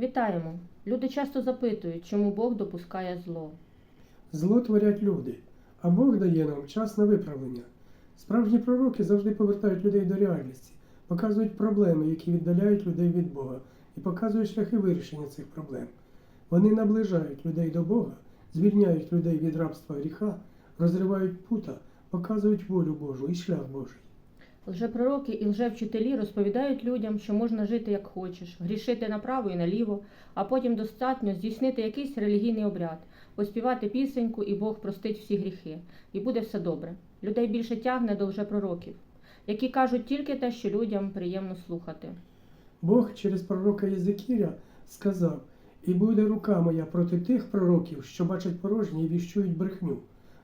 Вітаємо! Люди часто запитують, чому Бог допускає зло. Зло творять люди, а Бог дає нам час на виправлення. Справжні пророки завжди повертають людей до реальності, показують проблеми, які віддаляють людей від Бога, і показують шляхи вирішення цих проблем. Вони наближають людей до Бога, звільняють людей від рабства гріха, розривають пута, показують волю Божу і шлях Божий. Лжепророки і лжевчителі розповідають людям, що можна жити як хочеш, грішити направо і наліво, а потім достатньо здійснити якийсь релігійний обряд, поспівати пісеньку, і Бог простить всі гріхи, і буде все добре. Людей більше тягне до лжепророків, які кажуть тільки те, що людям приємно слухати. Бог через пророка Єзекіря сказав: І буде рука моя проти тих пророків, що бачать порожнє і віщують брехню,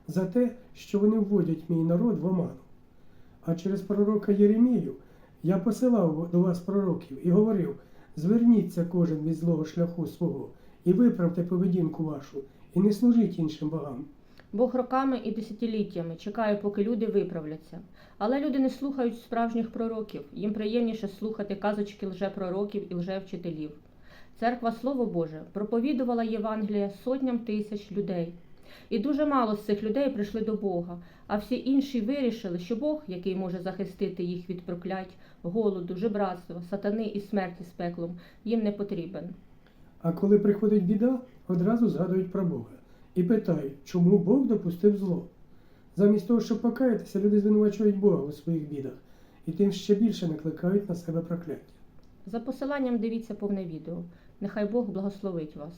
за те, що вони вводять мій народ в оману. А через пророка Єремію я посилав до вас пророків і говорив: зверніться кожен від злого шляху свого, і виправте поведінку вашу, і не служіть іншим богам. Бог роками і десятиліттями чекає, поки люди виправляться. Але люди не слухають справжніх пророків. Їм приємніше слухати казочки лжепророків і лжевчителів. Церква Слово Боже проповідувала Євангелія сотням тисяч людей. І дуже мало з цих людей прийшли до Бога, а всі інші вирішили, що Бог, який може захистити їх від проклять, голоду, жебратства, сатани і смерті з пеклом, їм не потрібен. А коли приходить біда, одразу згадують про Бога і питають, чому Бог допустив зло. Замість того, щоб покаятися, люди звинувачують Бога у своїх бідах і тим ще більше накликають на себе прокляття. За посиланням дивіться повне відео. Нехай Бог благословить вас.